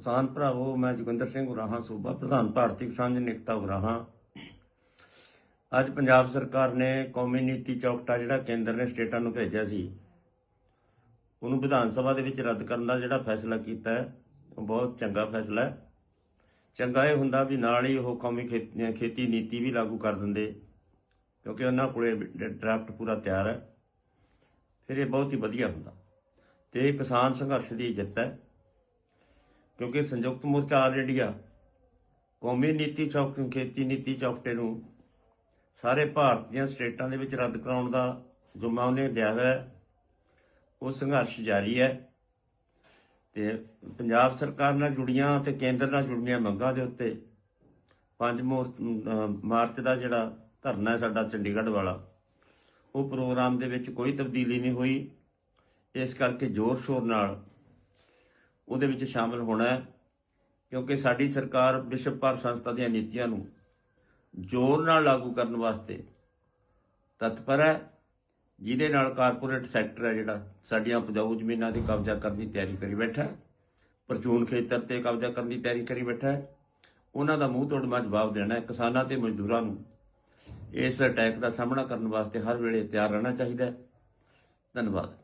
ਕਿਸਾਨ ਭਰਾਵੋ, ਮੈਂ ਜੋਗਿੰਦਰ ਸਿੰਘ ਉਰਾਹਾਂ ਸੂਬਾ ਪ੍ਰਧਾਨ ਭਾਰਤੀ ਕਿਸਾਨ ਜਨੇਕਤਾ ਉਰਾਹਾਂ। ਅੱਜ ਪੰਜਾਬ ਸਰਕਾਰ ਨੇ ਕੌਮੀ ਨੀਤੀ ਚੌਕਟਾ ਜਿਹੜਾ ਕੇਂਦਰ ਨੇ ਸਟੇਟਾਂ ਨੂੰ ਭੇਜਿਆ ਸੀ, ਉਹਨੂੰ ਵਿਧਾਨ ਸਭਾ ਦੇ ਵਿੱਚ ਰੱਦ ਕਰਨ ਦਾ ਜਿਹੜਾ ਫੈਸਲਾ ਕੀਤਾ ਹੈ, ਉਹ ਬਹੁਤ ਚੰਗਾ ਫੈਸਲਾ ਹੈ। ਚੰਗਾ ਇਹ ਹੁੰਦਾ ਵੀ ਨਾਲ ਹੀ ਉਹ ਕੌਮੀ ਖੇਤੀ ਖੇਤੀ ਨੀਤੀ ਵੀ ਲਾਗੂ ਕਰ ਦਿੰਦੇ, ਕਿਉਂਕਿ ਉਹਨਾਂ ਕੋਲੇ ਡਰਾਫਟ ਪੂਰਾ ਤਿਆਰ ਹੈ। ਫਿਰ ਇਹ ਬਹੁਤ ਹੀ ਵਧੀਆ ਹੁੰਦਾ। ਤੇ ਕਿਸਾਨ ਸੰਘਰਸ਼ ਦੀ ਜਿੱਤ ਹੈ। ਕਿਉਂਕਿ ਸੰਯੁਕਤ ਮੋਰਚਾ ਆਲ ਇੰਡੀਆ, ਕੌਮੀ ਨੀਤੀ ਚੌਕ, ਖੇਤੀ ਨੀਤੀ ਚੌਕਟੇ ਨੂੰ ਸਾਰੇ ਭਾਰਤ ਦੀਆਂ ਸਟੇਟਾਂ ਦੇ ਵਿੱਚ ਰੱਦ ਕਰਾਉਣ ਦਾ ਜੁਮਾ ਉਹਨੇ ਲਿਆ ਹੋਇਆ ਹੈ। ਉਹ ਸੰਘਰਸ਼ ਜਾਰੀ ਹੈ ਤੇ ਪੰਜਾਬ ਸਰਕਾਰ ਨਾਲ ਜੁੜੀਆਂ ਤੇ ਕੇਂਦਰ ਨਾਲ ਜੁੜੀਆਂ ਮੰਗਾਂ ਦੇ ਉੱਤੇ 5 ਮਾਰਚ ਦਾ ਜਿਹੜਾ ਧਰਨਾ ਹੈ ਸਾਡਾ ਚੰਡੀਗੜ੍ਹ ਵਾਲਾ, ਉਹ ਪ੍ਰੋਗਰਾਮ ਦੇ ਵਿੱਚ ਕੋਈ ਤਬਦੀਲੀ ਨਹੀਂ ਹੋਈ। ਇਸ ਕਰਕੇ ਜ਼ੋਰ ਸ਼ੋਰ ਨਾਲ ਉਹਦੇ ਵਿੱਚ ਸ਼ਾਮਲ ਹੋਣਾ ਹੈ, ਕਿਉਂਕਿ ਸਾਡੀ ਸਰਕਾਰ ਵਿਸ਼ਵ ਭਰ ਸੰਸਥਾ ਦੀਆਂ ਨੀਤੀਆਂ ਨੂੰ ਜ਼ੋਰ ਨਾਲ ਲਾਗੂ ਕਰਨ ਵਾਸਤੇ ਤਤਪਰ ਹੈ, ਜਿਹਦੇ ਨਾਲ ਕਾਰਪੋਰੇਟ ਸੈਕਟਰ ਹੈ ਜਿਹੜਾ ਸਾਡੀਆਂ ਉਪਜਾਊ ਜ਼ਮੀਨਾਂ ਤੇ ਕਬਜ਼ਾ ਕਰਨ ਦੀ ਤਿਆਰੀ ਕਰੀ ਬੈਠਾ ਹੈ, ਪ੍ਰਚੂਨ ਖੇਤਰ ਤੇ ਕਬਜ਼ਾ ਕਰਨ ਦੀ ਤਿਆਰੀ ਕਰੀ ਬੈਠਾ ਹੈ। ਉਹਨਾਂ ਦਾ ਮੂੰਹ ਤੋੜ ਤੋੜਮਾ ਜਵਾਬ ਦੇਣਾ ਹੈ, ਕਿਸਾਨਾਂ ਤੇ ਮਜ਼ਦੂਰਾਂ ਨੂੰ ਇਸ ਅਟੈਕ ਦਾ ਸਾਹਮਣਾ ਕਰਨ ਵਾਸਤੇ ਹਰ ਵੇਲੇ ਤਿਆਰ ਰਹਿਣਾ ਚਾਹੀਦਾ ਹੈ। ਧੰਨਵਾਦ।